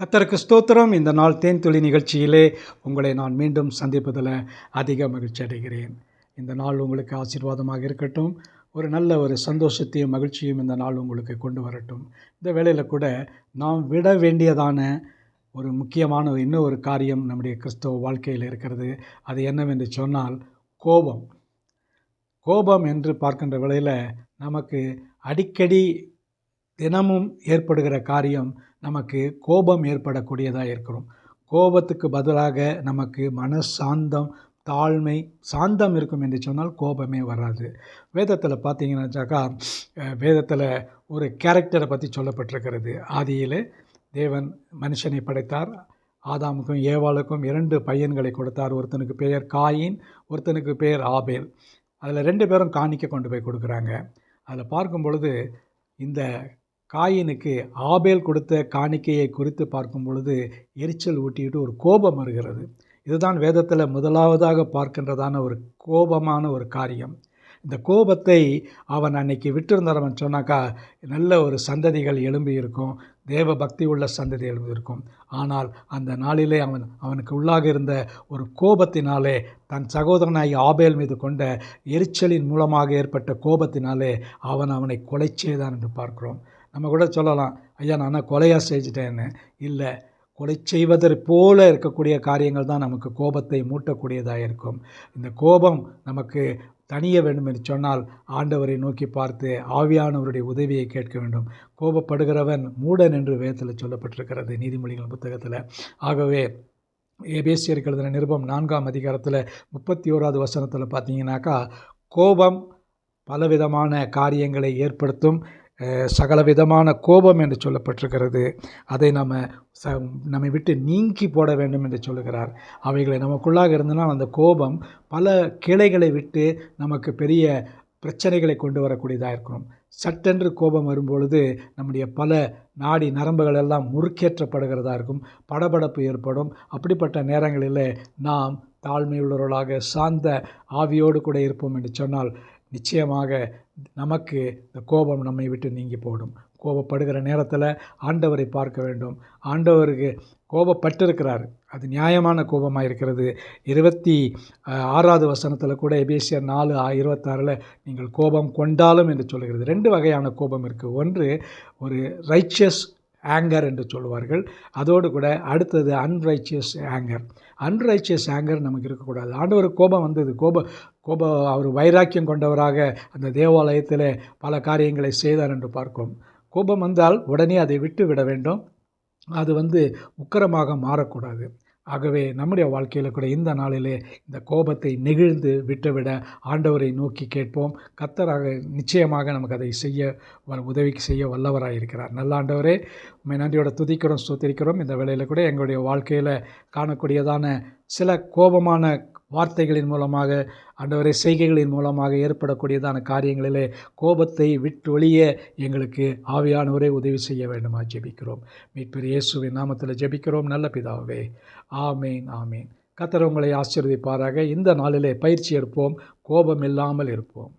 கத்தருக்கு ஸ்தோத்திரம். இந்த நாள் தேன் துளி நிகழ்ச்சியிலே உங்களை நான் மீண்டும் சந்திப்பதில் அதிக மகிழ்ச்சி அடைகிறேன். இந்த நாள் உங்களுக்கு ஆசீர்வாதமாக இருக்கட்டும். ஒரு நல்ல ஒரு சந்தோஷத்தையும் மகிழ்ச்சியும் இந்த நாள் உங்களுக்கு கொண்டு வரட்டும். இந்த வேளையில் கூட நாம் விட வேண்டியதான ஒரு முக்கியமான இன்னும் ஒரு காரியம் நம்முடைய கிறிஸ்தவ வாழ்க்கையில் இருக்கிறது. அது என்னவென்று சொன்னால் கோபம். கோபம் என்று பார்க்கின்ற வேளையில் நமக்கு அடிக்கடி தினமும் ஏற்படுகிற காரியம் நமக்கு கோபம் ஏற்படக்கூடியதாக இருக்கிறோம். கோபத்துக்கு பதிலாக நமக்கு மனசாந்தம் தாழ்மை சாந்தம் இருக்கும் என்று சொன்னால் கோபமே வராது. வேதத்தில் பார்த்தீங்கன்னாச்சாக்கா வேதத்தில் ஒரு கேரக்டரை பற்றி சொல்லப்பட்டிருக்கிறது. ஆதியில் தேவன் மனுஷனை படைத்தார். ஆதாமுக்கும் ஏவாளுக்கும் இரண்டு பையன்களை கொடுத்தார். ஒருத்தனுக்கு பெயர் காயின் ஒருத்தனுக்கு பெயர் ஆபேல். அதில் ரெண்டு பேரும் காணிக்க கொண்டு போய் கொடுக்குறாங்க. அதில் பார்க்கும் பொழுது இந்த காயினுக்கு ஆபேல் கொடுத்த காணிக்கையை குறித்து பார்க்கும் பொழுது எரிச்சல் ஊட்டிட்டு ஒரு கோபம் வருகிறது. இதுதான் வேதத்தில் முதலாவதாக பார்க்கின்றதான ஒரு கோபமான ஒரு காரியம். இந்த கோபத்தை அவன் அன்னைக்கு விட்டிருந்தவன் சொன்னாக்கா நல்ல ஒரு சந்ததிகள் எழும்பி இருக்கும் தேவ பக்தி உள்ள சந்ததி எழும்பி இருக்கும். ஆனால் அந்த நாளிலே அவன் அவனுக்கு உள்ளாக இருந்த ஒரு கோபத்தினாலே தன் சகோதரனாகி ஆபேல் மீது கொண்ட எரிச்சலின் மூலமாக ஏற்பட்ட கோபத்தினாலே அவன் அவனை கொலை செய்தான் என்று பார்க்கிறோம். நம்ம கூட சொல்லலாம் ஐயா நான் கொலையாக செஞ்சிட்டேன்னு இல்லை கொலை செய்வதற் போல இருக்கக்கூடிய காரியங்கள் தான் நமக்கு கோபத்தை மூட்டக்கூடியதாக இருக்கும். இந்த கோபம் நமக்கு தனிய வேண்டும் என்று சொன்னால் ஆண்டவரை நோக்கி பார்த்து ஆவியானவருடைய உதவியை கேட்க வேண்டும். கோபப்படுகிறவன் மூடன் என்று வேதத்தில் சொல்லப்பட்டிருக்கிறது நீதிமொழிகள் புத்தகத்தில். ஆகவே எபேசியர்கள் எழுதின நிருபம் நான்காம் அதிகாரத்தில் முப்பத்தி ஓராவது வசனத்தில் பார்த்தீங்கன்னாக்கா கோபம் பலவிதமான காரியங்களை ஏற்படுத்தும். சகலவிதமான கோபம் என்று சொல்லப்பட்டிருக்கிறது. அதை நம்ம ச நம்மை விட்டு நீங்கி போட வேண்டும் என்று சொல்லுகிறார். அவைகளை நமக்குள்ளாக இருந்தனால் அந்த கோபம் பல கிளைகளை விட்டு நமக்கு பெரிய பிரச்சனைகளை கொண்டு வரக்கூடியதாக இருக்கணும் சட்டென்று கோபம் வரும்பொழுது நம்முடைய பல நாடி நரம்புகள் எல்லாம் முறுக்கேற்றப்படுகிறதா இருக்கும். படபடப்பு ஏற்படும். அப்படிப்பட்ட நேரங்களில் நாம் தாழ்மையுள்ளவர்களாக சார்ந்த ஆவியோடு கூட இருப்போம் என்று சொன்னால் நிச்சயமாக நமக்கு இந்த கோபம் நம்மை விட்டு நீங்கி போடும். கோபப்படுகிற நேரத்தில் ஆண்டவரை பார்க்க வேண்டும். ஆண்டவருக்கு கோபப்பட்டிருக்கிறார். அது நியாயமான கோபமாக இருக்கிறது இருபத்தி ஆறாவது வசனத்தில் கூட எபேசியர் நாலு இருபத்தாறில் நீங்கள் கோபம் கொண்டாலும் என்று சொல்கிறது ரெண்டு வகையான கோபம் இருக்குது ஒன்று ஒரு ரைச்சியஸ் ஆங்கர் என்று சொல்லுவார்கள் அதோடு கூட அடுத்தது அன்ரைச்சியஸ் ஆங்கர் அன்ரைச்சியஸ் ஆங்கர் நமக்கு இருக்கக்கூடாது. ஆண்டவர் கோபம் வந்தது. கோப கோப அவர் வைராக்கியம் கொண்டவராக அந்த தேவாலயத்தில் பல காரியங்களை செய்தார் என்று பார்க்கும் கோபம் வந்தால் உடனே அதை விட்டு விட வேண்டும். அது வந்து உக்கரமாக மாறக்கூடாது. ஆகவே நம்முடைய வாழ்க்கையில் கூட இந்த நாளிலே இந்த கோபத்தை நெகிழ்ந்து விட்டுவிட ஆண்டவரை நோக்கி கேட்போம். கத்தராக நிச்சயமாக நமக்கு அதை செய்ய உதவிக்கு செய்ய வல்லவராக இருக்கிறார். நல்ல ஆண்டவரே உண்மை நன்றியோட துதிக்கிறோம் சுத்திரிக்கிறோம் இந்த வேளையில் கூட எங்களுடைய வாழ்க்கையில் காணக்கூடியதான சில கோபமான வார்த்தைகளின் மூலமாக அண்டவரை செய்கைகளின் மூலமாக ஏற்படக்கூடியதான காரியங்களிலே கோபத்தை விட்டு ஒழிய எங்களுக்கு ஆவியானவரே உதவி செய்ய வேண்டுமா ஜெபிக்கிறோம். மீட்பெரு இயேசுவின் நாமத்தில் ஜெபிக்கிறோம். நல்ல பிதாவே ஆமேன் ஆமேன். கத்தர் உங்களை ஆசீர்வதிப்பாராக. இந்த நாளிலே பயிற்சி எடுப்போம். கோபம் இல்லாமல் இருப்போம்.